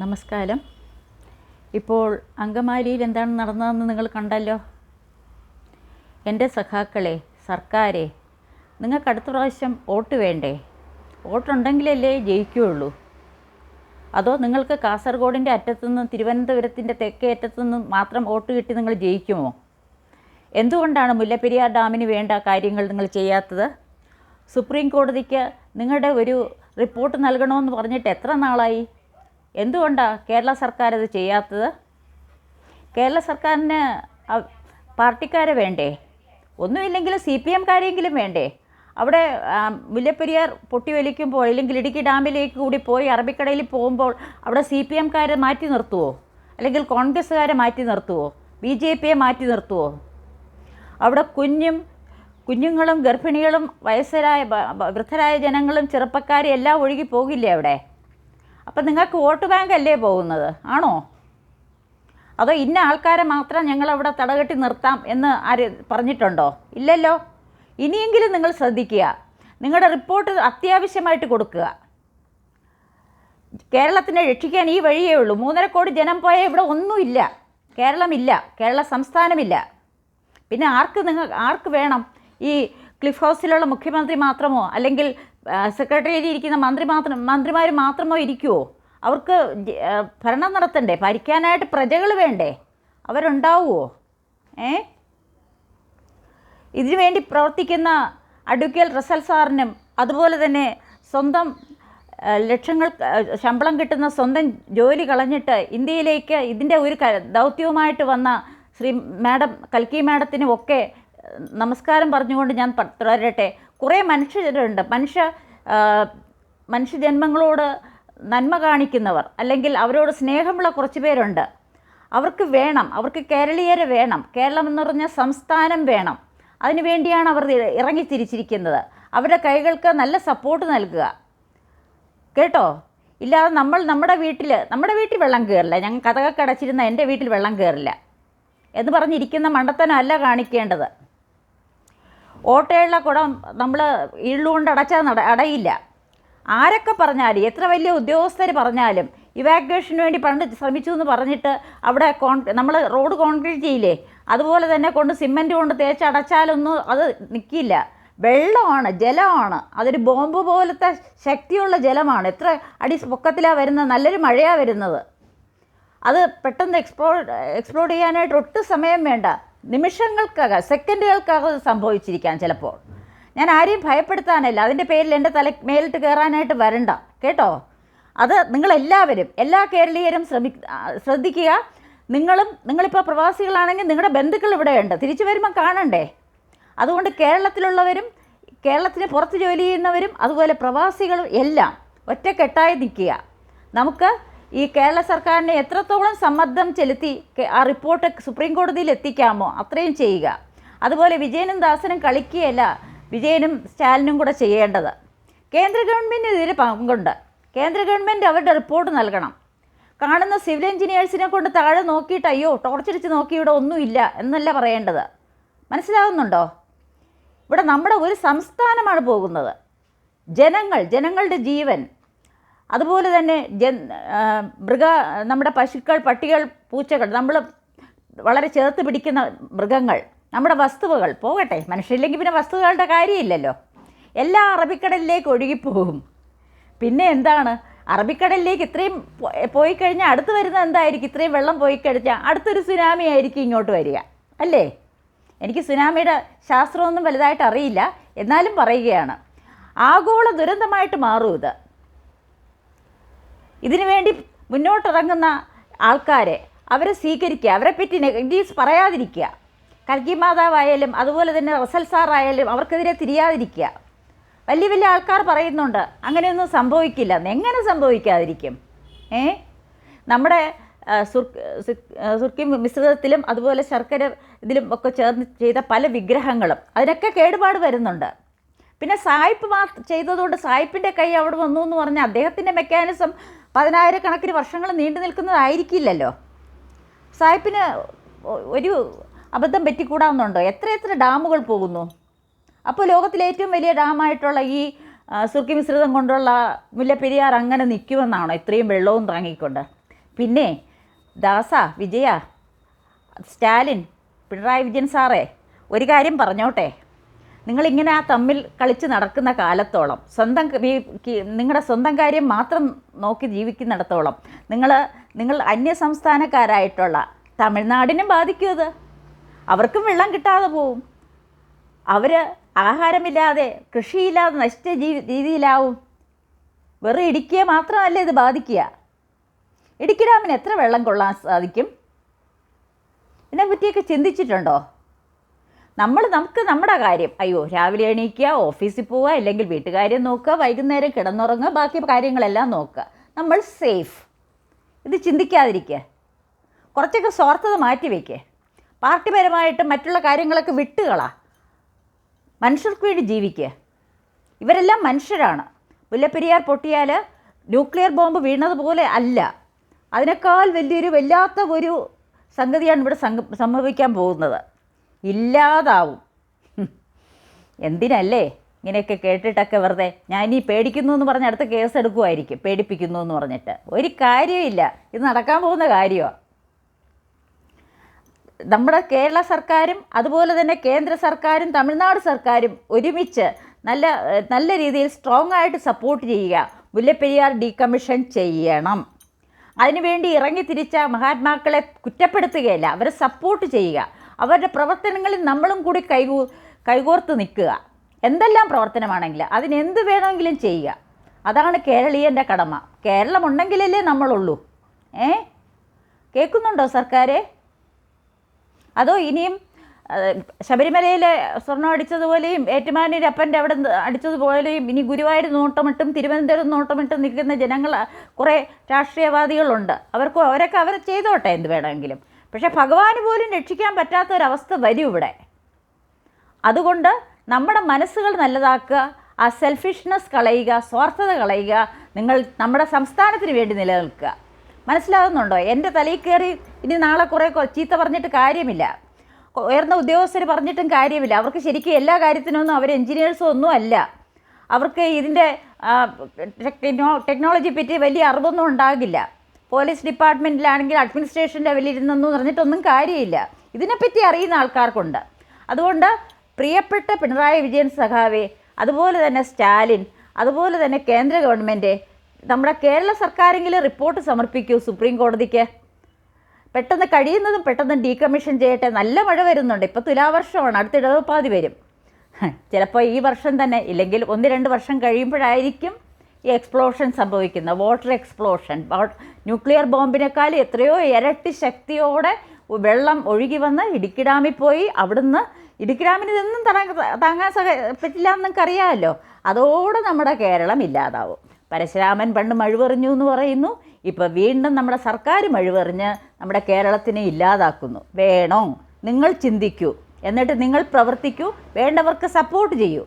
നമസ്കാരം. ഇപ്പോൾ അങ്കമാലിയിൽ എന്താണ് നടന്നതെന്ന് നിങ്ങൾ കണ്ടല്ലോ? എന്റെ സഖാക്കളെ സർക്കാരെ നിങ്ങൾക്ക് അടുത്ത പ്രാവശ്യം വോട്ട് വേണ്ടേ? വോട്ടുണ്ടെങ്കിലല്ലേ ജയിക്കുകയുള്ളൂ. അതോ നിങ്ങൾക്ക് കാസർഗോഡിന്റെ അറ്റത്തുനിന്നും തിരുവനന്തപുരത്തിന്റെ തെക്കേ അറ്റത്തുനിന്നും മാത്രം വോട്ട് കിട്ടി നിങ്ങൾ ജയിക്കുമോ? എന്തുകൊണ്ടാണ് മുല്ലപ്പെരിയാർ ഡാമിന് വേണ്ട കാര്യങ്ങൾ നിങ്ങൾ ചെയ്യാത്തത്? സുപ്രീം കോടതിക്ക് നിങ്ങളുടെ ഒരു റിപ്പോർട്ട് നൽകണമെന്ന് പറഞ്ഞിട്ട് എത്ര നാളായി? എന്തുകൊണ്ടാണ് കേരള സർക്കാർ അത് ചെയ്യാത്തത്? കേരള സർക്കാരിന് പാർട്ടിക്കാരെ വേണ്ടേ? ഒന്നുമില്ലെങ്കിൽ സി പി എംകാരെങ്കിലും വേണ്ടേ? അവിടെ മുല്ലപ്പെരിയാർ പൊട്ടിവലിക്കുമ്പോൾ അല്ലെങ്കിൽ ഇടുക്കി ഡാമിലേക്ക് കൂടി പോയി അറബിക്കടയിൽ പോകുമ്പോൾ അവിടെ സി പി എംകാരെ മാറ്റി നിർത്തുവോ? അല്ലെങ്കിൽ കോൺഗ്രസ്സുകാരെ മാറ്റി നിർത്തുവോ? ബി ജെ പിയെ മാറ്റി നിർത്തുവോ? അവിടെ കുഞ്ഞും കുഞ്ഞുങ്ങളും ഗർഭിണികളും വയസ്സരായ വൃദ്ധരായ ജനങ്ങളും ചെറുപ്പക്കാരും എല്ലാം ഒഴുകി പോകില്ലേ അവിടെ? അപ്പം നിങ്ങൾക്ക് വോട്ട് ബാങ്ക് അല്ലേ പോകുന്നത്? ആണോ? അതോ ഇന്ന ആൾക്കാരെ മാത്രം ഞങ്ങളവിടെ തടകെട്ടി നിർത്താം എന്ന് ആര് പറഞ്ഞിട്ടുണ്ടോ? ഇല്ലല്ലോ. ഇനിയെങ്കിലും നിങ്ങൾ ശ്രദ്ധിക്കുക. നിങ്ങളുടെ റിപ്പോർട്ട് അത്യാവശ്യമായിട്ട് കൊടുക്കുക. കേരളത്തിനെ രക്ഷിക്കാൻ ഈ വഴിയേ ഉള്ളൂ. മൂന്നര കോടി ജനം പോയ ഇവിടെ ഒന്നുമില്ല. കേരളമില്ല. കേരള സംസ്ഥാനമില്ല. പിന്നെ ആർക്ക് നിങ്ങൾ ആർക്ക് വേണം? ഈ ക്ലിഫ് ഹൗസിലുള്ള മുഖ്യമന്ത്രി മാത്രമോ? അല്ലെങ്കിൽ സെക്രട്ടറിയേറ്റിൽ ഇരിക്കുന്ന മന്ത്രി മാത്രം മന്ത്രിമാർ മാത്രമോ ഇരിക്കുമോ അവർക്ക് ഭരണം നടത്തണ്ടേ? ഭരിക്കാനായിട്ട് പ്രജകൾ വേണ്ടേ? അവരുണ്ടാവുമോ ഏ? ഇതിനു വേണ്ടി പ്രവർത്തിക്കുന്ന അഡ്വക്കേറ്റ് റസൽ സാറിനും അതുപോലെ തന്നെ സ്വന്തം ലക്ഷങ്ങൾ ശമ്പളം കിട്ടുന്ന സ്വന്തം ജോലി കളഞ്ഞിട്ട് ഇന്ത്യയിലേക്ക് ഇതിന്റെ ഒരു ദൗത്യവുമായിട്ട് വന്ന ശ്രീ മാഡം കൽക്കി മാഡത്തിനും ഒക്കെ നമസ്കാരം പറഞ്ഞുകൊണ്ട് ഞാൻ തുടരട്ടെ. കുറേ മനുഷ്യരുണ്ട്. മനുഷ്യ മനുഷ്യജന്മങ്ങളോട് നന്മ കാണിക്കുന്നവർ അല്ലെങ്കിൽ അവരോട് സ്നേഹമുള്ള കുറച്ച് പേരുണ്ട്. അവർക്ക് വേണം അവർക്ക് കേരളീയരെ വേണം. കേരളം എന്ന് പറഞ്ഞ സംസ്ഥാനം വേണം. അതിനു വേണ്ടിയാണ് അവർ ഇറങ്ങിത്തിരിച്ചിരിക്കുന്നത് അവരുടെ കൈകൾക്ക് നല്ല സപ്പോർട്ട് നൽകുക. കേട്ടോ? ഇല്ലാതെ നമ്മൾ നമ്മുടെ വീട്ടിൽ നമ്മുടെ വീട്ടിൽ വെള്ളം കയറില്ല ഞങ്ങൾ കഥകൊക്കെ അടച്ചിരുന്ന എന്റെ വീട്ടിൽ വെള്ളം കയറില്ല എന്ന് പറഞ്ഞിരിക്കുന്ന മണ്ടത്തനമല്ല കാണിക്കേണ്ടത്. ഓട്ടയുള്ള കുടം നമ്മൾ ഇള്ളുകൊണ്ട് അടച്ചാൽ അടയില്ല. ആരൊക്കെ പറഞ്ഞാലും എത്ര വലിയ ഉദ്യോഗസ്ഥർ പറഞ്ഞാലും ഇവാക്വേഷന് വേണ്ടി പണ്ട് ശ്രമിച്ചു എന്ന് പറഞ്ഞിട്ട് അവിടെ കോൺ നമ്മൾ റോഡ് കോൺക്രീറ്റ് ചെയ്യില്ലേ അതുപോലെ തന്നെ കൊണ്ട് സിമന്റ് കൊണ്ട് തേച്ച് അടച്ചാലൊന്നും അത് നിൽക്കില്ല വെള്ളമാണ് ജലമാണ്. അതൊരു ബോംബ് പോലത്തെ ശക്തിയുള്ള ജലമാണ്. എത്ര അടി പൊക്കത്തിലാണ് വരുന്നത് നല്ലൊരു മഴയാണ് വരുന്നത്. അത് പെട്ടെന്ന് എക്സ്പ്ലോഡ് എക്സ്പ്ലോർ ചെയ്യാനായിട്ട് ഒട്ടും സമയം വേണ്ട. നിമിഷങ്ങൾക്കകം സെക്കൻഡുകൾക്കകം സംഭവിച്ചിരിക്കാം ചിലപ്പോൾ. ഞാൻ ആരെയും ഭയപ്പെടുത്താനല്ല. അതിന്റെ പേരിൽ എന്റെ തല മേലിട്ട് കയറാനായിട്ട് വരണ്ട. കേട്ടോ? അത് നിങ്ങളെല്ലാവരും എല്ലാ കേരളീയരും ശ്രമി ശ്രദ്ധിക്കുക. നിങ്ങളും നിങ്ങളിപ്പോൾ പ്രവാസികളാണെങ്കിൽ നിങ്ങളുടെ ബന്ധുക്കൾ ഇവിടെയുണ്ട്. തിരിച്ചു വരുമ്പോൾ കാണണ്ടേ? അതുകൊണ്ട് കേരളത്തിലുള്ളവരും കേരളത്തിന് പുറത്ത് ജോലി ചെയ്യുന്നവരും അതുപോലെ പ്രവാസികളും എല്ലാം ഒറ്റക്കെട്ടായി നിൽക്കുക. നമുക്ക് ഈ കേരള സർക്കാരിനെ എത്രത്തോളം സമ്മർദ്ദം ചെലുത്തി ആ റിപ്പോർട്ട് സുപ്രീം കോടതിയിൽ എത്തിക്കാമോ അത്രയും ചെയ്യുക. അതുപോലെ വിജയനും ദാസനും കളിക്കുകയല്ല വിജയനും സ്റ്റാലിനും കൂടെ ചെയ്യേണ്ടത്. കേന്ദ്ര ഗവൺമെന്റ് ഇതിൽ പങ്കുണ്ട്. കേന്ദ്ര ഗവൺമെന്റ് അവരുടെ റിപ്പോർട്ട് നൽകണം. കാണുന്ന സിവിൽ എഞ്ചിനീയേഴ്സിനെ കൊണ്ട് താഴെ നോക്കിയിട്ട് അയ്യോ ടോർച്ചടിച്ച് നോക്കി ഇവിടെ ഒന്നുമില്ല എന്നല്ല പറയേണ്ടത്. മനസ്സിലാവുന്നുണ്ടോ? ഇവിടെ നമ്മുടെ ഒരു സംസ്ഥാനമാണ് പോകുന്നത്. ജനങ്ങൾ ജനങ്ങളുടെ ജീവൻ അതുപോലെ തന്നെ ജൻ മൃഗ നമ്മുടെ പശുക്കൾ പട്ടികൾ പൂച്ചകൾ നമ്മൾ വളരെ ചേർത്ത് പിടിക്കുന്ന മൃഗങ്ങൾ നമ്മുടെ വസ്തുവകൾ പോകട്ടെ. മനുഷ്യരില്ലെങ്കിൽ പിന്നെ വസ്തുവകളുടെ കാര്യമില്ലല്ലോ. എല്ലാം അറബിക്കടലിലേക്ക് ഒഴുകിപ്പോകും. പിന്നെ എന്താണ്? അറബിക്കടലിലേക്ക് ഇത്രയും പോയി കഴിഞ്ഞാൽ അടുത്ത് വരുന്നത് എന്തായിരിക്കും? ഇത്രയും വെള്ളം പോയി കഴിഞ്ഞാൽ അടുത്തൊരു സുനാമി ആയിരിക്കും ഇങ്ങോട്ട് വരിക. അല്ലേ? എനിക്ക് സുനാമിയുടെ ശാസ്ത്രമൊന്നും വലുതായിട്ട് അറിയില്ല. എന്നാലും പറയുകയാണ്. ആഗോള ദുരന്തമായിട്ട് മാറും ഇത്. ഇതിനു വേണ്ടി മുന്നോട്ടിറങ്ങുന്ന ആൾക്കാരെ അവരെ സ്വീകരിക്കുക അവരെ പറ്റി നെഗറ്റീവ്സ് പറയാതിരിക്കുക. കൽക്കി മാതാവായാലും അതുപോലെ തന്നെ റസൽ സാറായാലും അവർക്കെതിരെ തിരിയാതിരിക്കുക. വലിയ വലിയ ആൾക്കാർ പറയുന്നുണ്ട് അങ്ങനെയൊന്നും സംഭവിക്കില്ല. എങ്ങനെ സംഭവിക്കാതിരിക്കും? ഏ? നമ്മുടെ സുർക്കി മിശ്രിതത്തിലും അതുപോലെ ശർക്കര ഇതിലും ഒക്കെ ചേർന്ന് ചെയ്ത പല വിഗ്രഹങ്ങളും അതിനൊക്കെ കേടുപാട് വരുന്നുണ്ട്. പിന്നെ സായിപ്പ് മാ ചെയ്തതുകൊണ്ട് സായിപ്പിന്റെ കൈ അവിടെ വന്നു എന്ന് പറഞ്ഞാൽ അദ്ദേഹത്തിന്റെ മെക്കാനിസം പതിനായിരക്കണക്കിന് വർഷങ്ങൾ നീണ്ടു നിൽക്കുന്നതായിരിക്കില്ലല്ലോ? സായിപ്പിന് ഒരു അബദ്ധം പറ്റിക്കൂടാവുന്നുണ്ടോ? എത്ര എത്ര ഡാമുകൾ പോകുന്നു? അപ്പോൾ ലോകത്തിലെ ഏറ്റവും വലിയ ഡാമായിട്ടുള്ള ഈ സുർക്കി മിശ്രിതം കൊണ്ടുള്ള മുല്ലപ്പെരിയാർ അങ്ങനെ നിൽക്കുമെന്നാണോ? ഇത്രയും വെള്ളവും താങ്ങിക്കൊണ്ട്. പിന്നെ ദാസ വിജയ സ്റ്റാലിൻ പിണറായി വിജയൻ സാറേ ഒരു കാര്യം പറഞ്ഞോട്ടെ. നിങ്ങളിങ്ങനെ ആ തമ്മിൽ കളിച്ച് നടക്കുന്ന കാലത്തോളം സ്വന്തം നിങ്ങളുടെ സ്വന്തം കാര്യം മാത്രം നോക്കി ജീവിക്കുന്നിടത്തോളം നിങ്ങൾ നിങ്ങൾ അന്യ സംസ്ഥാനക്കാരായിട്ടുള്ള തമിഴ്നാടിനും ബാധിക്കും അത് അവർക്കും വെള്ളം കിട്ടാതെ പോവും. അവർ ആഹാരമില്ലാതെ കൃഷിയില്ലാതെ നശിച്ച ജീ- രീതിയിലാവും. വെറും ഇടുക്കിയെ മാത്രമല്ല ഇത് ബാധിക്കുക? ഇടുക്കി ഡാമിന് എത്ര വെള്ളം കൊള്ളാൻ സാധിക്കും? ഇതിനെപ്പറ്റിയൊക്കെ ചിന്തിച്ചിട്ടുണ്ടോ? നമ്മൾ നമുക്ക് നമ്മുടെ കാര്യം. അയ്യോ രാവിലെ എണീക്കുക ഓഫീസിൽ പോവുക അല്ലെങ്കിൽ വീട്ടുകാര്യം നോക്കുക വൈകുന്നേരം കിടന്നുറങ്ങുക ബാക്കി കാര്യങ്ങളെല്ലാം നോക്കുക. നമ്മൾ സേഫ് ഇത് ചിന്തിക്കാതിരിക്കുക. കുറച്ചൊക്കെ സ്വാർത്ഥത മാറ്റി വയ്ക്കുക പാർട്ടിപരമായിട്ട് മറ്റുള്ള കാര്യങ്ങളൊക്കെ വിട്ടുകളാ. മനുഷ്യർക്ക് വേണ്ടി ജീവിക്കുക ഇവരെല്ലാം മനുഷ്യരാണ്. മുല്ലപ്പെരിയാർ പൊട്ടിയാൽ ന്യൂക്ലിയർ ബോംബ് വീണതുപോലെ അല്ല. അതിനേക്കാൾ വലിയൊരു വല്ലാത്ത ഒരു സംഗതിയാണ് ഇവിടെ സംഭവിക്കാൻ പോകുന്നത്. ഇല്ലാതാവും. എന്തിനല്ലേ? ഇങ്ങനെയൊക്കെ കേട്ടിട്ടൊക്കെ വെറുതെ. ഞാൻ ഈ പേടിക്കുന്നു എന്ന് പറഞ്ഞ അടുത്ത കേസ് എടുക്കുമായിരിക്കും പേടിപ്പിക്കുന്നു എന്ന് പറഞ്ഞിട്ട്. ഒരു കാര്യമില്ല ഇത് നടക്കാൻ പോകുന്ന കാര്യമാണ് നമ്മുടെ കേരള സർക്കാരും അതുപോലെ തന്നെ കേന്ദ്ര സർക്കാരും തമിഴ്നാട് സർക്കാരും ഒരുമിച്ച് നല്ല നല്ല രീതിയിൽ സ്ട്രോങ് ആയിട്ട് സപ്പോർട്ട് ചെയ്യുക. മുല്ലപ്പെരിയാർ ഡീകമ്മീഷൻ ചെയ്യണം. അതിനുവേണ്ടി ഇറങ്ങി തിരിച്ച മഹാത്മാക്കളെ കുറ്റപ്പെടുത്തുകയല്ല. അവരെ സപ്പോർട്ട് ചെയ്യുക. അവരുടെ പ്രവർത്തനങ്ങളിൽ നമ്മളും കൂടി കൈകൂ കൈകോർത്ത് നിൽക്കുക. എന്തെല്ലാം പ്രവർത്തനമാണെങ്കിൽ അതിനെന്ത് വേണമെങ്കിലും ചെയ്യുക. അതാണ് കേരളീയന്റെ കടമ. കേരളം ഉണ്ടെങ്കിലല്ലേ നമ്മളുള്ളൂ. ഏ? കേൾക്കുന്നുണ്ടോ സർക്കാരെ? അതോ ഇനിയും ശബരിമലയിലെ സ്വർണം അടിച്ചതുപോലെയും ഏറ്റുമാനൂർ അപ്പന്റെ അവിടെ അടിച്ചതുപോലെയും ഇനി ഗുരുവായൂർ നോട്ടമിട്ടും തിരുവനന്തപുരം നോട്ടമിട്ടും നിൽക്കുന്ന ജനങ്ങൾ കുറേ രാഷ്ട്രീയവാദികളുണ്ട്. അവർക്ക് അവരൊക്കെ അവർ ചെയ്തോട്ടെ എന്ത് വേണമെങ്കിലും. പക്ഷേ ഭഗവാന് പോലും രക്ഷിക്കാൻ പറ്റാത്ത ഒരവസ്ഥ വരും ഇവിടെ. അതുകൊണ്ട് നമ്മുടെ മനസ്സുകൾ നല്ലതാക്കുക ആ സെൽഫിഷ്നെസ് കളയുക സ്വാർത്ഥത കളയുക നിങ്ങൾ നമ്മുടെ സംസ്ഥാനത്തിന് വേണ്ടി നിലനിൽക്കുക. മനസ്സിലാകുന്നുണ്ടോ? എന്റെ തലയിൽ കയറി ഇനി നാളെ കുറേ ചീത്ത പറഞ്ഞിട്ട് കാര്യമില്ല. ഉയർന്ന ഉദ്യോഗസ്ഥർ പറഞ്ഞിട്ടും കാര്യമില്ല. അവർക്ക് ശരിക്കും എല്ലാ കാര്യത്തിനൊന്നും അവർ എൻജിനീയേഴ്സും ഒന്നും അല്ല. അവർക്ക് ഇതിന്റെ ടെക്നോ ടെക്നോളജി പറ്റി വലിയ അറിവൊന്നും ഉണ്ടാകില്ല. പോലീസ് ഡിപ്പാർട്ട്മെന്റിലാണെങ്കിൽ അഡ്മിനിസ്ട്രേഷൻ ലെവലിൽ ഇരുന്നെന്ന് പറഞ്ഞിട്ടൊന്നും കാര്യമില്ല. ഇതിനെപ്പറ്റി അറിയുന്ന ആൾക്കാർക്കുണ്ട്. അതുകൊണ്ട് പ്രിയപ്പെട്ട പിണറായി വിജയൻ സഖാവെ അതുപോലെ തന്നെ സ്റ്റാലിൻ അതുപോലെ തന്നെ കേന്ദ്ര ഗവൺമെന്റ് നമ്മുടെ കേരള സർക്കാരെങ്കിലും റിപ്പോർട്ട് സമർപ്പിക്കൂ സുപ്രീം കോടതിക്ക്. പെട്ടെന്ന് കഴിയുന്നതും പെട്ടെന്ന് ഡീകമ്മീഷൻ ചെയ്യട്ടെ നല്ല മഴ വരുന്നുണ്ട്. ഇപ്പോൾ തുലാവർഷമാണ് അടുത്ത ഇടവപ്പാതി വരും. ചിലപ്പോൾ ഈ വർഷം തന്നെ ഇല്ലെങ്കിൽ ഒന്ന് രണ്ട് വർഷം കഴിയുമ്പോഴായിരിക്കും ഈ എക്സ്പ്ലോഷൻ സംഭവിക്കുന്നത് വാട്ടർ എക്സ്പ്ലോഷൻ ന്യൂക്ലിയർ ബോംബിനേക്കാൾ എത്രയോ ഇരട്ടി ശക്തിയോടെ വെള്ളം ഒഴുകി വന്ന് ഇടുക്കി ഡാമിൽ പോയി അവിടുന്ന് ഇടുക്കി ഡാമിന് ഇതൊന്നും താങ്ങാൻ സഹ പറ്റില്ല എന്നൊക്കെ അതോടെ നമ്മുടെ കേരളം ഇല്ലാതാവും. പരശുരാമൻ പണ്ട് മഴുവെറിഞ്ഞു എന്ന് പറയുന്നു. ഇപ്പോൾ വീണ്ടും നമ്മുടെ സർക്കാർ മഴുവെറിഞ്ഞ് നമ്മുടെ കേരളത്തിനെ ഇല്ലാതാക്കുന്നു. വേണോ? നിങ്ങൾ ചിന്തിക്കൂ. എന്നിട്ട് നിങ്ങൾ പ്രവർത്തിക്കൂ. വേണ്ടവർക്ക് സപ്പോർട്ട് ചെയ്യൂ.